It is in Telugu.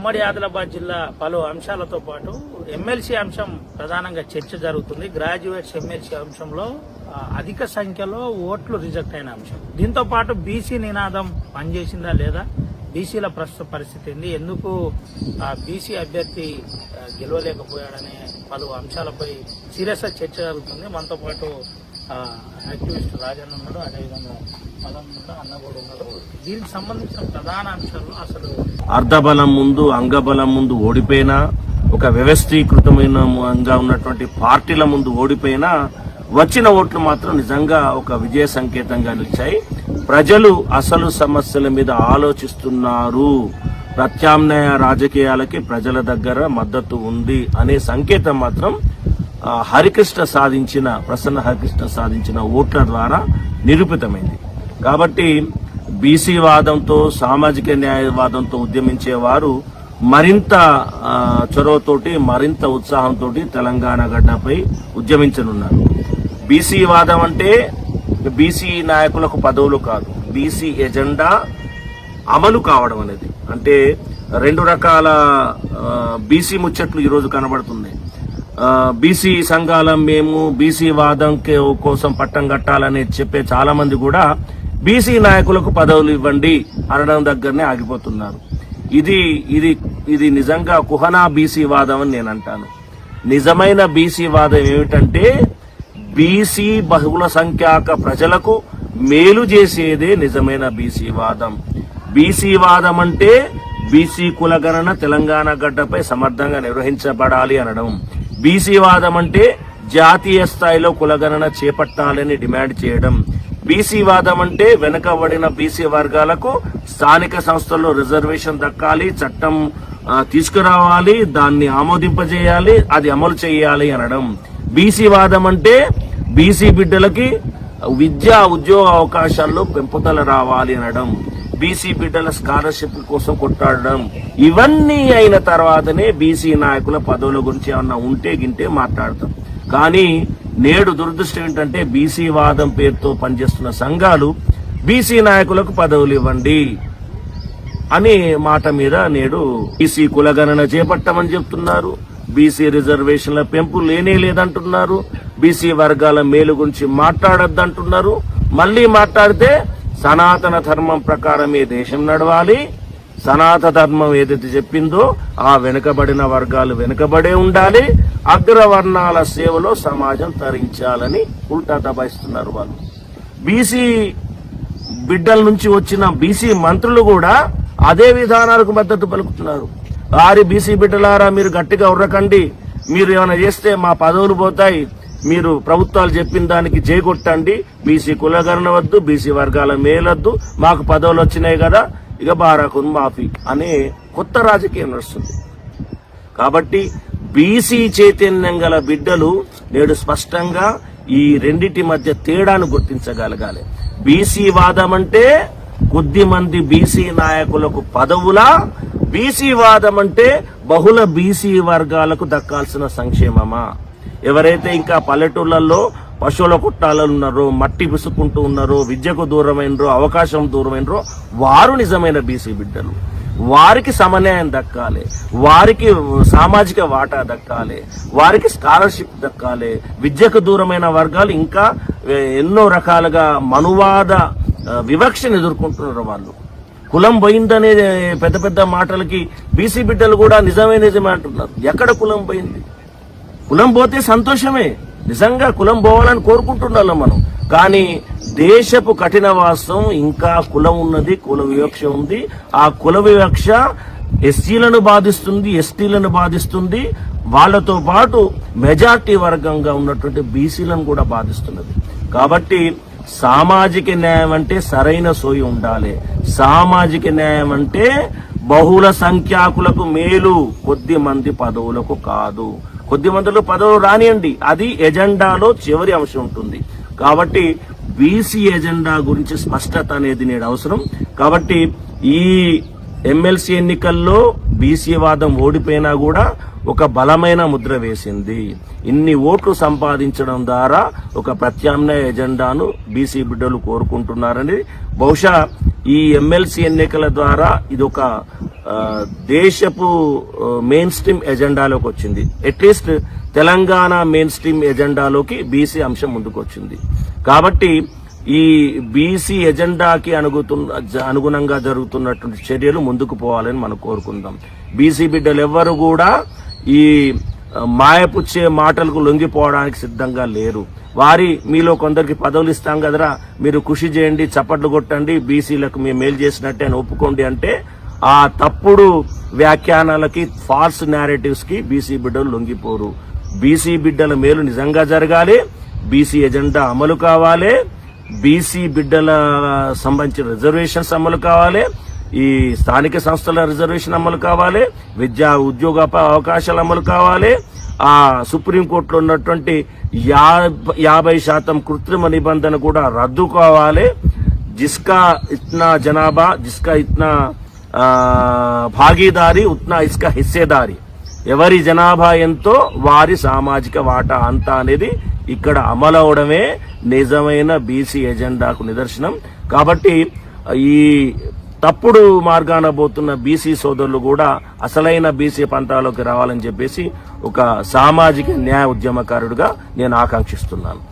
ఉమ్మడి ఆదిలాబాద్ జిల్లా పలు అంశాలతో పాటు ఎమ్మెల్సీ అంశం ప్రధానంగా చర్చ జరుగుతుంది. గ్రాడ్యుయేట్స్ ఎమ్మెల్సీ అంశంలో అధిక సంఖ్యలో ఓట్లు రిజెక్ట్ అయిన అంశం. దీంతో పాటు బీసీ నినాదం పనిచేసిందా లేదా? బీసీల ప్రస్తుత పరిస్థితి ఏంది? ఎందుకు బీసీ అభ్యర్థి గెలవలేకపోయాడనే పలు అంశాలపై సీరియస్గా చర్చ జరుగుతుంది. మనతో పాటు యాక్టివిస్ట్ రాజన్న ఉన్నాడు అదేవిధంగా దీనికి సంబంధించిన ప్రధాన అంశాలు అసలు అర్ధబలం ముందు అంగబలం ముందు ఓడిపోయినా ఒక వ్యవస్థీకృతమైన ఉన్నటువంటి పార్టీల ముందు ఓడిపోయినా వచ్చిన ఓట్లు మాత్రం నిజంగా ఒక విజయ సంకేతంగా నిలిచాయి. ప్రజలు అసలు సమస్యల మీద ఆలోచిస్తున్నారు. ప్రత్యామ్నాయ రాజకీయాలకి ప్రజల దగ్గర మద్దతు ఉంది అనే సంకేతం మాత్రం హరికృష్ణ సాధించిన ప్రసన్న హరికృష్ణ సాధించిన ఓట్ల ద్వారా నిరూపితమైంది. కాబట్టి బీసీ వాదంతో సామాజిక న్యాయవాదంతో ఉద్యమించే వారు మరింత చొరవతోటి మరింత ఉత్సాహంతో తెలంగాణ గడ్డపై ఉద్యమించనున్నారు. బీసీ వాదం అంటే బీసీ నాయకులకు పదవులు కాదు. బీసీ ఎజెండా అమలు కావడం అనేది. అంటే రెండు రకాల బీసీ ముచ్చట్లు ఈరోజు కనబడుతున్నాయి. బీసీ సంఘాల మేము బీసీ వాదం కే- కోసం పట్టం కట్టాలని చెప్పే చాలా మంది కూడా బీసీ నాయకులకు పదవులు ఇవ్వండి అనడం దగ్గరనే ఆగిపోతున్నారు. ఇది ఇది ఇది నిజంగా కుహనా బీసీ వాదం అని నేను అంటాను. నిజమైన బీసీ వాదం ఏమిటంటే బీసీ బహుళ సంఖ్యాక ప్రజలకు మేలు చేసేదే నిజమైన బీసీ వాదం. బీసీ వాదం అంటే బీసీ కులగణన తెలంగాణ గడ్డపై సమర్థంగా నిర్వహించబడాలి అనడం. బీసీ వాదం అంటే జాతీయ స్థాయిలో కులగణన చేపట్టాలని డిమాండ్ చేయడం. బీసీ వాదం అంటే వెనుకబడిన బీసీ వర్గాలకు స్థానిక సంస్థల్లో రిజర్వేషన్ దక్కాలి చట్టం తీసుకురావాలి దాన్ని ఆమోదింపజేయాలి అది అమలు చేయాలి అనడం. బీసీ వాదం అంటే బీసీ బిడ్డలకి విద్యా ఉద్యోగ అవకాశాల్లో పెంపుదల రావాలి అనడం. బీసీ బిడ్డల స్కాలర్షిప్ కోసం కొట్టాడడం ఇవన్నీ అయిన తర్వాతనే బీసీ నాయకుల పదవుల గురించి ఏమన్నా ఉంటే గింటే మాట్లాడతాం. కానీ నేడు దురదృష్టం ఏంటంటే బీసీ వాదం పేరుతో పనిచేస్తున్న సంఘాలు బీసీ నాయకులకు పదవులు ఇవ్వండి అనే మాట మీద నేడు బీసీ కులగణన చేపట్టమని చెప్తున్నారు. బీసీ రిజర్వేషన్ల పెంపు లేనే లేదంటున్నారు. బీసీ వర్గాల మేలు గురించి మాట్లాడొద్దంటున్నారు. మళ్ళీ మాట్లాడితే సనాతన ధర్మం ప్రకారం ఈ దేశం నడవాలి. సనాతన ధర్మం ఏదైతే చెప్పిందో ఆ వెనుకబడిన వర్గాలు వెనుకబడే ఉండాలి. అగ్రవర్ణాల సేవలో సమాజం తరించాలని ఉల్టా దబాయిస్తున్నారు వాళ్ళు. బీసీ బిడ్డల నుంచి వచ్చిన బీసీ మంత్రులు కూడా అదే విధానాలకు మద్దతు పలుకుతున్నారు. వారి బీసీ బిడ్డలారా మీరు గట్టిగా ఉర్రకండి. మీరు ఏమైనా చేస్తే మా పదవులు పోతాయి. మీరు ప్రభుత్వాలు చెప్పిన దానికి చేకొట్టండి. బీసీ కులగరణ వద్దు బీసీ వర్గాల మేలొద్దు. మాకు పదవులు వచ్చినాయి కదా ఇక బారాకున్ మాఫీ అనే కొత్త రాజకీయం నడుస్తుంది. కాబట్టి బీసీ చైతన్యం గల బిడ్డలు నేడు స్పష్టంగా ఈ రెండిటి మధ్య తేడాను గుర్తించగలగాలి. బీసీ వాదం అంటే కొద్ది మంది బీసీ నాయకులకు పదవులా బీసీ వాదం అంటే బహుళ బీసీ వర్గాలకు దక్కాల్సిన సంక్షేమమా? ఎవరైతే ఇంకా పల్లెటూళ్ళల్లో పశువుల కుట్టాలలో ఉన్నారో మట్టి విసుకుంటూ ఉన్నారో విద్యకు దూరమైనరో అవకాశం దూరమైనరో వారు నిజమైన బీసీ బిడ్డలు. వారికి సమన్యాయం దక్కాలి. వారికి సామాజిక వాటా దక్కాలి. వారికి స్కాలర్షిప్ దక్కాలి. విద్యకు దూరమైన వర్గాలు ఇంకా ఎన్నో రకాలుగా మనువాద వివక్షను ఎదుర్కొంటున్నారు వాళ్ళు. కులం పోయిందనే పెద్ద పెద్ద మాటలకి బీసీ బిడ్డలు కూడా నిజమే నిజమే అంటున్నారు. ఎక్కడ కులం పోయింది? కులం పోతే సంతోషమే. నిజంగా కులం పోవాలని కోరుకుంటున్నాం మనం. కానీ దేశపు కఠిన వాస్తవం ఇంకా కులం ఉన్నది కుల వివక్ష ఉంది. ఆ కుల వివక్ష ఎస్సీలను బాధిస్తుంది ఎస్టీలను బాధిస్తుంది. వాళ్ళతో పాటు మెజార్టీ వర్గంగా ఉన్నటువంటి బీసీలను కూడా బాధిస్తున్నది. కాబట్టి సామాజిక న్యాయం అంటే సరైన సోయి ఉండాలి. సామాజిక న్యాయం అంటే బహుళ సంఖ్యాకులకు మేలు కొద్ది మంది పదవులకు కాదు. కొద్ది మందిలో పదవులు రానియండి. అది ఎజెండాలో చివరి అంశం ఉంటుంది. కాబట్టి బీసీ ఎజెండా గురించి స్పష్టత అనేది నేడు అవసరం. కాబట్టి ఈ ఎమ్మెల్సీ ఎన్నికల్లో బీసీ వాదం ఓడిపోయినా కూడా ఒక బలమైన ముద్ర వేసింది. ఇన్ని ఓట్లు సంపాదించడం ద్వారా ఒక ప్రత్యామ్నాయ ఎజెండాను బీసీ బిడ్డలు కోరుకుంటున్నారని. బహుశా ఈ ఎమ్మెల్సీ ఎన్నికల ద్వారా ఇది ఒక దేశపు మెయిన్ స్ట్రీమ్ ఎజెండాలోకి వచ్చింది. అట్లీస్ట్ తెలంగాణ మెయిన్ స్ట్రీమ్ ఎజెండాలోకి బీసీ అంశం ముందుకు వచ్చింది కాబట్టి ఈ బీసీ ఎజెండాకి అనుగుతున్న జ- అనుగుణంగా జరుగుతున్నటువంటి చర్యలు ముందుకు పోవాలని మనం కోరుకుందాం. బీసీ బిడ్డలు ఎవ్వరు కూడా ఈ మాయపుచ్చే మాటలకు లొంగిపోవడానికి సిద్ధంగా లేరు. వారి మీలో కొందరికి పదవులు ఇస్తాం కదరా మీరు కృషి చేయండి చప్పట్లు కొట్టండి బీసీలకు మేము మేలు చేసినట్టే అని ఒప్పుకోండి అంటే ఆ తప్పుడు వ్యాఖ్యానాలకి ఫాల్స్ నేరేటివ్స్కి బీసీ బిడ్డలు లొంగిపోరు. బీసీ బిడ్డల మేలు నిజంగా జరగాలి బీసీ ఎజెండా అమలు కావాలి బీసీ బిడ్డల సంబంధించిన రిజర్వేషన్స్ అమలు కావాలి ఈ స్థానిక సంస్థల రిజర్వేషన్ అమలు కావాలి విద్యా ఉద్యోగ అవకాశాలు అమలు కావాలి. ఆ సుప్రీంకోర్టులో ఉన్నటువంటి యాభై శాతం కృత్రిమ నిబంధన కూడా రద్దు కావాలి. జిస్కా ఇత్నా జనాభా జిస్కా ఇత్నా భాగీదారి ఉత్నా ఇస్కా హిస్సేదారి. ఎవరి జనాభా ఎంతో వారి సామాజిక వాటా అంతా అనేది ఇక్కడ అమలవడమే నిజమైన బీసీ ఎజెండాకు నిదర్శనం. కాబట్టి ఈ తప్పుడు మార్గాన పోతున్న బీసీ సోదరులు కూడా అసలైన బీసీ పంతాలోకి రావాలని చెప్పేసి ఒక సామాజిక న్యాయ ఉద్యమకారుడిగా నేను ఆకాంక్షిస్తున్నాను.